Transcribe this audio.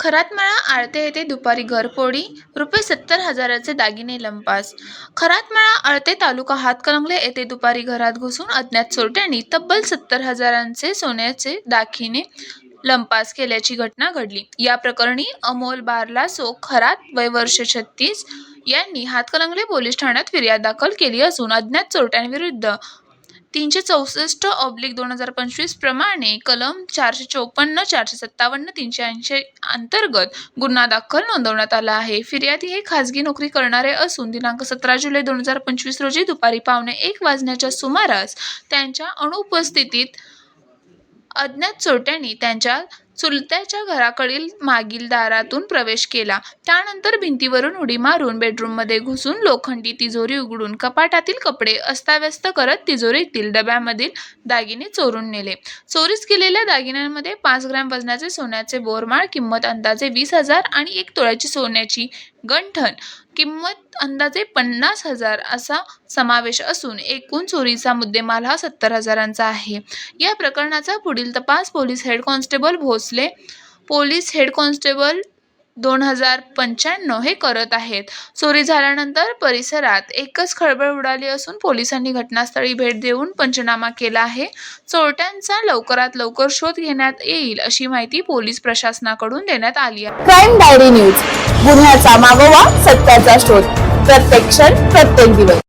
खरातमाळा आळते येथे दुपारी घरफोडी रुपये सत्तर हजाराचे दागिने लंपास. खरातमाळा आळते तालुका हातकणंगले येथे दुपारी घरात घुसून अज्ञात चोरट्यांनी तब्बल सत्तर हजारांचे सोन्याचे दाखिने लंपास केल्याची घटना घडली. या प्रकरणी अमोल बारलासो खरात वय वर्ष छत्तीस यांनी हातकणंगले पोलीस ठाण्यात फिर्याद दाखल केली असून अज्ञात चोरट्यांविरुद्ध तीनशे चौसष्ट ऑब्लिक दोन हजार पंचवीस प्रमाणे कलम चारशे चोपन्न चारशे सत्तावन्न तीनशे ऐंशी अंतर्गत गुन्हा दाखल नोंदवण्यात आला आहे. फिर्यादी हे खासगी नोकरी करणारे असून दिनांक सतरा जुलै दोन हजार पंचवीस रोजी दुपारी पावणे एक वाजण्याच्या सुमारास त्यांच्या अनुपस्थितीत अज्ञात चोरट्यांनी त्यांच्या चुलत्याच्या घराकडील मागील दारातून प्रवेश केला. त्यानंतर भिंतीवरून उडी मारून बेडरूममध्ये घुसून लोखंडी तिजोरी उघडून कपाटातील कपडे अस्ताव्यस्त करत तिजोरीतील डब्यामधील दागिने चोरून नेले. चोरीस केलेल्या दागिन्यांमध्ये पाच ग्रॅम वजनाचे सोन्याचे बोरमाळ किंमत अंदाजे वीस हजार आणि एक तोळ्याची सोन्याची गंठण किंमत अंदाजे पन्नास हजार असा समावेश असून एकूण चोरीचा मुद्देमाल हा सत्तर हजारांचा आहे. या प्रकरणाचा पुढील तपास police head constable Bhosale police head constable दोन हजार पंच्याण्णव हे करत आहेत. चोरी झाल्यानंतर परिसरात एकच खळबळ उडाली असून पोलिसांनी घटनास्थळी भेट देऊन पंचनामा केला आहे. चोरट्यांचा लवकरात लवकर शोध घेण्यात येईल अशी माहिती पोलीस प्रशासनाकडून देण्यात आली आहे. Crime diary news. गुन्ह्याचा मागोवा सत्याचा शोध. प्रत्येक क्षण प्रत्येक दिवस.